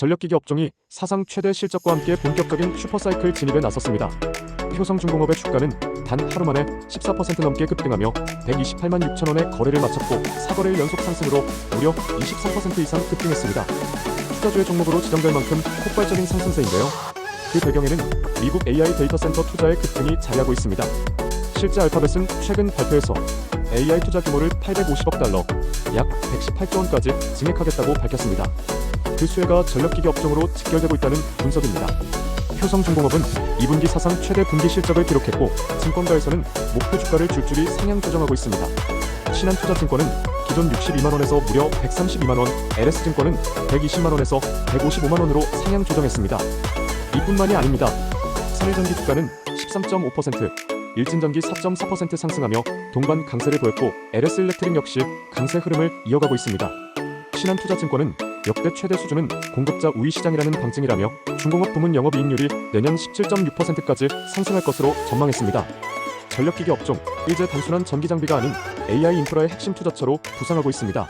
전력기기 업종이 사상 최대 실적과 함께 본격적인 슈퍼사이클 진입에 나섰습니다. 효성중공업의 주가는 단 하루 만에 14% 넘게 급등하며 128만 6천 원의 거래를 마쳤고 4거래일 연속 상승으로 무려 23% 이상 급등했습니다. 투자주의 종목으로 지정될 만큼 폭발적인 상승세인데요. 그 배경에는 미국 AI 데이터 센터 투자의 급등이 자리하고 있습니다. 실제 알파벳은 최근 발표에서 AI 투자 규모를 850억 달러, 약 118조 원까지 증액하겠다고 밝혔습니다. 그 수혜가 전력기기 업종으로 직결되고 있다는 분석입니다. 효성중공업은 2분기 사상 최대 분기 실적을 기록했고 증권가에서는 목표 주가를 줄줄이 상향 조정하고 있습니다. 신한투자증권은 기존 62만 원에서 무려 132만 원, LS증권은 120만 원에서 155만 원으로 상향 조정했습니다. 이뿐만이 아닙니다. 선일전기 주가는 13.5%, 일진전기 4.4% 상승하며 동반 강세를 보였고 LS일렉트릭 역시 강세 흐름을 이어가고 있습니다. 신한투자증권은 역대 최대 수준은 공급자 우위 시장이라는 방증이라며 중공업 부문 영업이익률이 내년 17.6%까지 상승할 것으로 전망했습니다. 전력기기 업종, 일제 단순한 전기 장비가 아닌 AI 인프라의 핵심 투자처로 부상하고 있습니다.